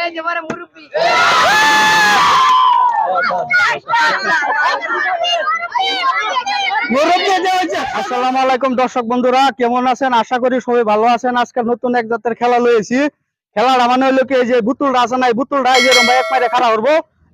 এই যে মানে মুরব্বি আসসালামু আলাইকুম দর্শক বন্ধুরা কেমন আছেন? আশা করি সবাই ভালো আছেন। আজকে নতুন এক জাতের খেলা লয়েছি খেলাটা মানে হইল কি যে বুতুলটা আছে না এই বুতুলটা এই যে এরম এক মাইরে খাড়া করব।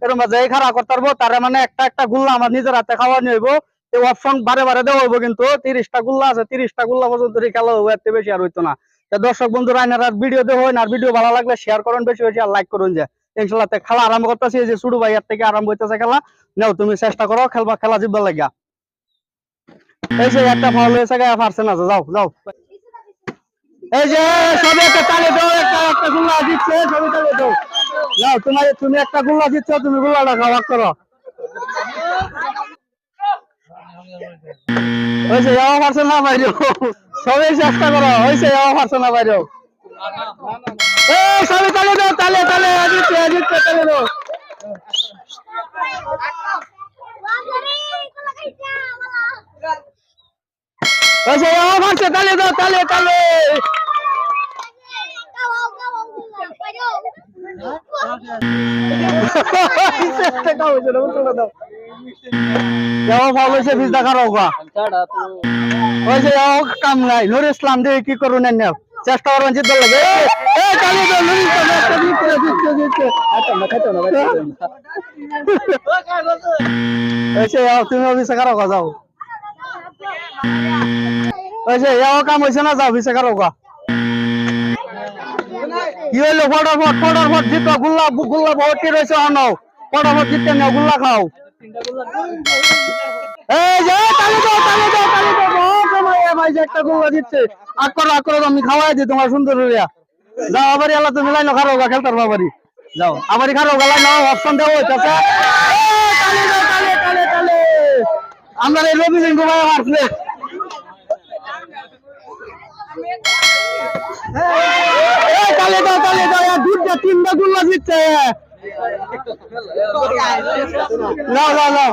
এরম যে খাড়া করতে পারব তার মানে একটা একটা গুল্লা আমার নিজের হাতে খাওয়া নিয়ে হইবো। এই অপশন বারে বারে দেওয়া হইবো কিন্তু। তিরিশটা গুল্লা আছে তিরিশটা গুল্লা পর্যন্ত খেলা হব এর থেকে বেশি আর হইতো না। দর্শক বন্ধুরা, আইনার ভিডিও দেখো আর ভিডিও ভালো লাগলে শেয়ার করুন, বেশি বেশি আর লাইক করুন যে। ইনশাল্লাহ খেলা আরম্ভ করতেছি যে শুরু ভাইয়ার থেকে আরম্ভ হইতেছে খেলা। নাও, তুমি চেষ্টা করো, খেলবা, খেলা জিতবা লাগিয়া। এই যে একটা ফল হয়েছে, গায়ে পারছে না, যাও যাও। এই যে সবে একটা তালে দাও, একটা একটা গুল্লা দিচ্ছে সবে তালে দাও। নাও, তোমার, তুমি একটা গুল্লা দিচ্ছ তুমি গুল্লাটা খাওয়া করো। হয়েছে যাওয়া পারছে না বাইরেও সবাই চেষ্টা করো হয়েছে পারছে না বাইরেও এই সবে তালে দাও তালে তালে দিচ্ছে দিচ্ছে তালে দাও তালে দাও তালে তালে। ভালো হয়েছে বিশ টাকা রোগা হয়েছে যাও কাম নাই নুর ইসলাম দিয়ে কি করুন এনে চেষ্টা করবেন জিত লাগে এ চালিয়ে দাও নুর ইসলাম একটা জিতছে জিতছে জিতছে হয়েছে যাও তুমি বিশ টাকা রোগা যাও হয়েছে যাও কাম হয়েছে না যাও বিশ টাকা রোগা কি হইল ফটাফট ফটাফট জিতো গুল্লা গুল্লা ভর্তি রয়েছে অন ফটাফট জিতে নাও গুল্লা খাও এই যে তালি দাও তালি দাও তালি দাও বহুত সময় এ ভাই একটা গুল্লা দিচ্ছে, আগ করো আগ করো, আমি খাওয়াই দিই তোমার সুন্দর হইয়া। যাও আবার এলা তুমি লাইন খারো গা খেলতার বাবারি যাও, আবারই খারো গা লাইন অপশন তালি তালি আমরা এই রবি সিং মারছে এই তালে দাও তালে দাও দুধটা তিনটা গুল্লা দিচ্ছে। নাও নাও এই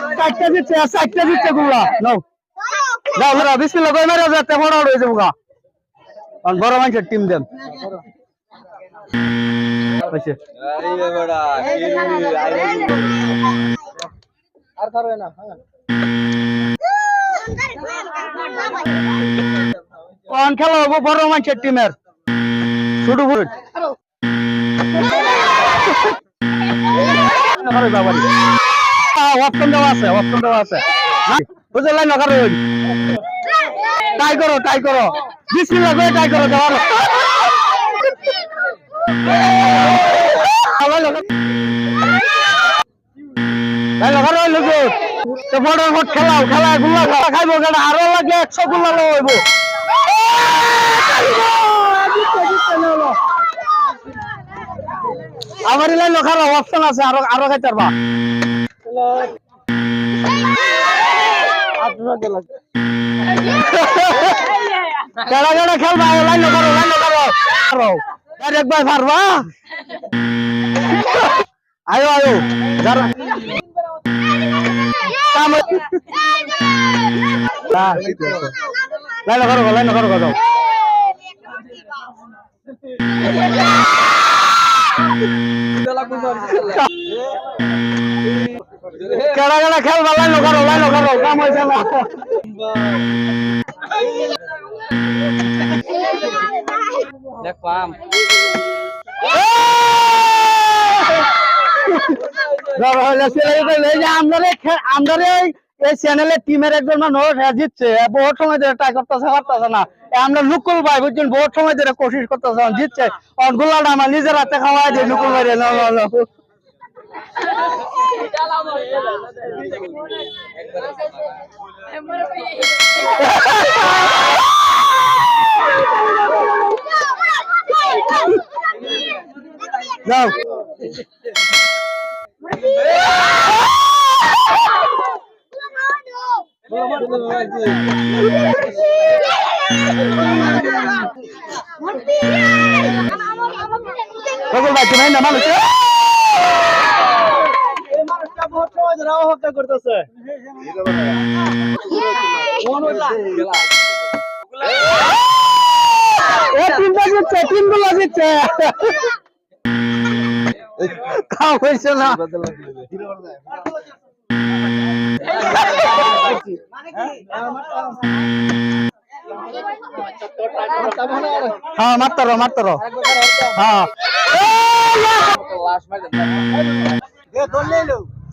চারটা আর চারটা জিতছে গুলা নাও। যাও মেরা বিসমিল্লাহ, কই মেরা যাতে বড় হয়ে যাব গা আর বড় মানুষের টিম দেন। হয়েছে। কোন খেলা হব বড় মানুষের টিমের। শুরু করুন অপশন দেওয়া আছে অপশন দেওয়া আছে। বুঝলেন না কারণ ট্রাই করো ট্রাই করো। বিসমিল্লাহ করে ট্রাই করো দেওয়ার বড় ভোট খেলাও খেলা গুলা খাইবো আরও লাগে একশো গুলা লইব আমার লাইন খারাপ অপশন আছে আরও আরও খাইতে পারবা। কেডা কেডা খেলবা লাইন করো লাইন করো করো একবার পারবা আয়ো আয়ো যারা লাইন করো লাইন করো যাও কেডা কেডা খেলবা লাইন করো লাইন করো কাম হয়েছে না এই চ্যানেলের টিমের একজন মানুষ জিতছে বহুত সময় ধরে ট্রাই করতেছে পারতেছে না। আমরা লুকুল ভাই বুঝছেন, বহুত সময় ধরে কোশিশ করতেছে জিতছে। অনগুলাটা আমার নিজের হাতে খাওয়াই দিই লুকুল ভাই রে না না না যাও সকল ভাই না মানুষ এ তিনটা জিতছে তিনগুলো জিতছে। কাম হ্যাঁ হ্যাঁ।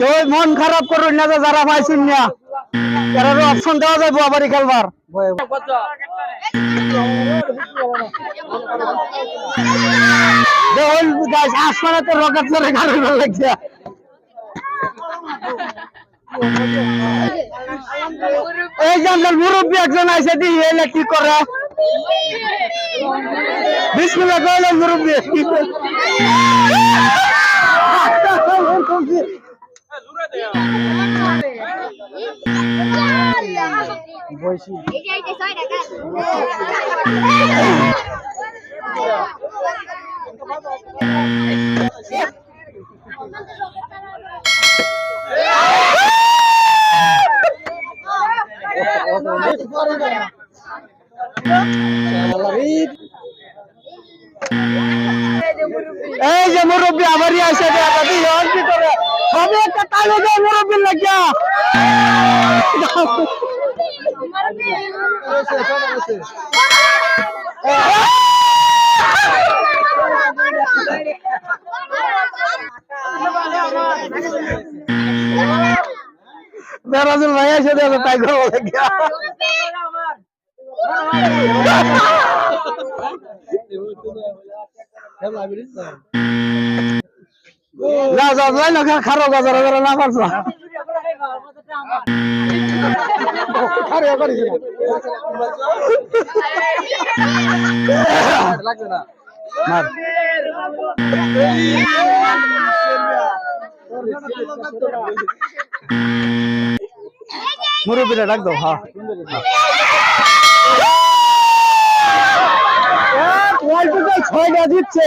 কেউ মন খারাপ করুন না যে যারা পাইছেন না। এরা অপশন দেওয়া যাবে আবারই খেলবার। আসমানে তো রকেট করে গাড়ি লাগছে এই আমাদের মুরব্বী একজন আছে দি এলে কি করে? বিসমিল্লাহ কইলেন মুরব্বী। এই যে মুরব্বী আবারই আসে সবে একটা তালে দেয় মুরব্বীর লাগিয়া বেরাজুল ভাই এসে দেবে তাই করব লাগিয়া যাই না খারো না পারছ মার। মুরব্বীরা ডাক দাও হ্যাঁ ছয়টা দিচ্ছে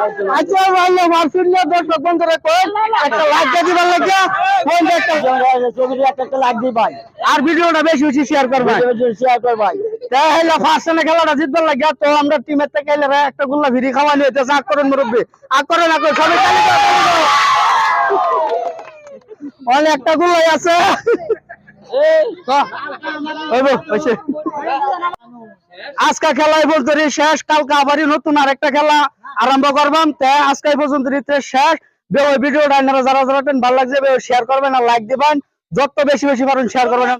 আচ্ছা ভালো মারফিন না একটা লাইক দিয়ে দিবার লাগে কোন একটা একটা একটা আর ভিডিওটা বেশি বেশি শেয়ার শেয়ার করবা তাহলে একটা গুল্লা ভিড়ি খাওয়া নিয়ে তো করেন মুরব্বী আর করে না করে সবাই তালি দাও, তালি দাও। অনেক একটা গুল্লাই আছে ওই বল, হইছে। খেলা এই পর্যন্ত শেষ কালকে আবারই নতুন আরেকটা খেলা আরম্ভ করবাম। তে আজকে পর্যন্ত নিতে শেষ। ভিডিওটা যারা যারা ভালো লাগছে শেয়ার করবেন আর লাইক দিবেন। যত বেশি বেশি পারেন শেয়ার করবেন।